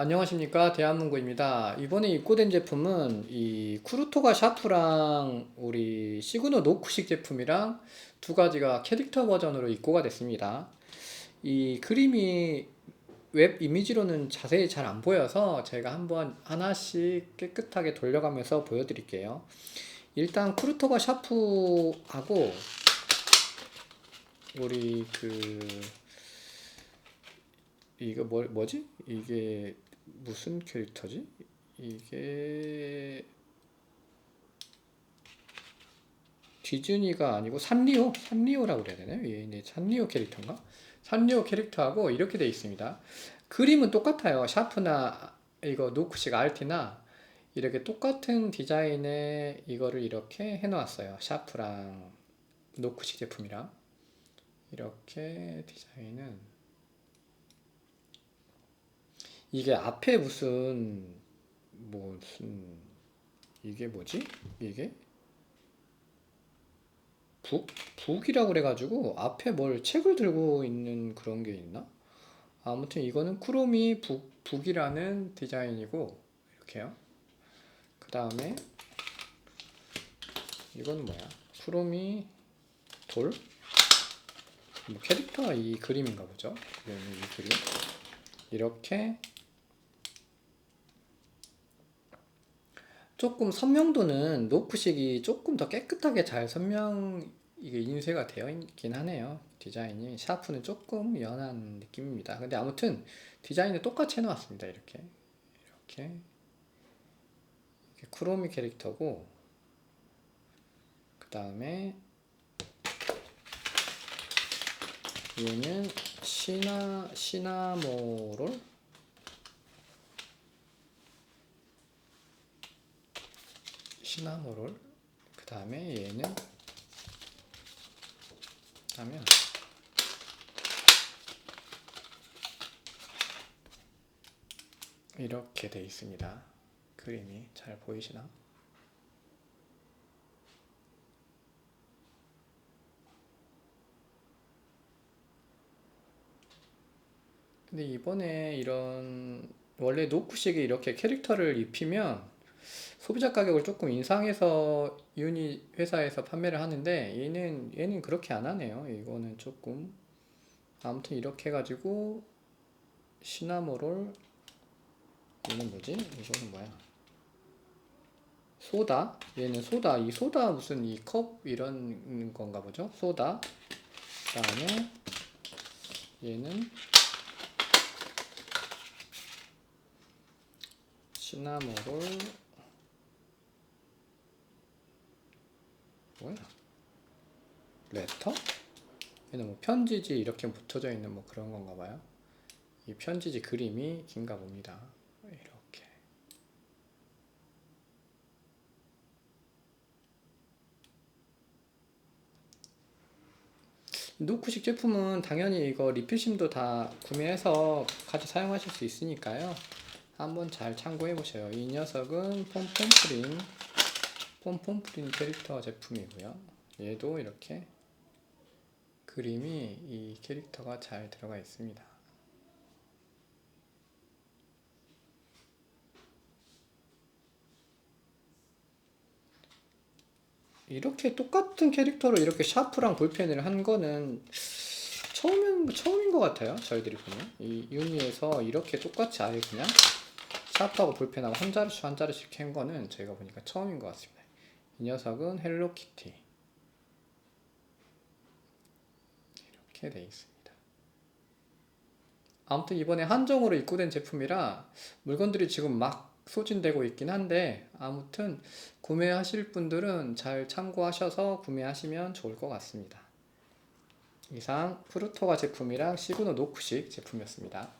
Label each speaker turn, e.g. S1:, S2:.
S1: 안녕하십니까 대한문구입니다. 이번에 입고된 제품은 이 쿠르토가 샤프랑 우리 시그노 노쿠식 제품이랑 두 가지가 캐릭터 버전으로 입고가 됐습니다. 이 그림이 웹 이미지로는 자세히 잘 안 보여서 제가 한번 하나씩 깨끗하게 돌려가면서 보여드릴게요. 일단 쿠르토가 샤프하고 우리 그 이거 뭐, 뭐지? 이게 무슨 캐릭터지? 이게 디즈니가 아니고 산리오? 산리오라고 그래야 되나요? 얘네 산리오 캐릭터인가? 산리오 캐릭터하고 이렇게 돼 있습니다. 그림은 똑같아요. 샤프나 이거 노크식 RT나 이렇게 똑같은 디자인의 이거를 이렇게 해놓았어요. 샤프랑 노크식 제품이랑 이렇게 디자인은 이게 앞에 무슨 무슨 이게 뭐지? 이게 북 북이라고 그래가지고 앞에 뭘 책을 들고 있는 그런 게 있나? 아무튼 이거는 쿠로미 북 북이라는 디자인이고 이렇게요. 그 다음에 이건 뭐야? 쿠로미 돌? 뭐 캐릭터 이 그림인가 보죠? 이 그림 이렇게 조금 선명도는 노프식이 조금 더 깨끗하게 잘 선명 이게 인쇄가 되어 있긴 하네요. 디자인이 샤프는 조금 연한 느낌입니다. 근데 아무튼 디자인은 똑같이 해놓았습니다. 이렇게 이렇게, 이렇게 크로미 캐릭터고 그 다음에 얘는 시나 시나모롤 시나모롤 그 다음에 얘는 하면 이렇게 돼 있습니다. 그림이 잘 보이시나? 근데 이번에 이런 원래 노쿠식이 이렇게 캐릭터를 입히면 소비자 가격을 조금 인상해서 유니 회사에서 판매를 하는데 얘는 얘는 그렇게 안 하네요. 이거는 조금 아무튼 이렇게 해가지고 시나모롤 얘는 뭐지? 이거는 뭐야? 소다 얘는 소다 이 소다 무슨 이 컵 이런 건가 보죠? 소다 그다음에 얘는 시나모롤 뭐야? 레터? 얘는 뭐 편지지 이렇게 붙어져 있는 뭐 그런 건가 봐요. 이 편지지 그림이 긴가 봅니다. 이렇게. 노크식 제품은 당연히 이거 리필심도 다 구매해서 같이 사용하실 수 있으니까요. 한번 잘 참고해 보세요. 이 녀석은 폼폼프린 폼폼 프린 캐릭터 제품이고요. 얘도 이렇게 그림이 이 캐릭터가 잘 들어가 있습니다. 이렇게 똑같은 캐릭터로 이렇게 샤프랑 볼펜을 한 거는 처음인, 처음인 것 같아요. 저희들이 보면. 이 유니에서 이렇게 똑같이 아예 그냥 샤프하고 볼펜하고 한 자루씩 한 자루씩 캔 거는 저희가 보니까 처음인 것 같습니다. 이 녀석은 헬로키티. 이렇게 돼 있습니다. 아무튼 이번에 한정으로 입고된 제품이라 물건들이 지금 막 소진되고 있긴 한데 아무튼 구매하실 분들은 잘 참고하셔서 구매하시면 좋을 것 같습니다. 이상 프루토가 제품이랑 시그노 노쿠식 제품이었습니다.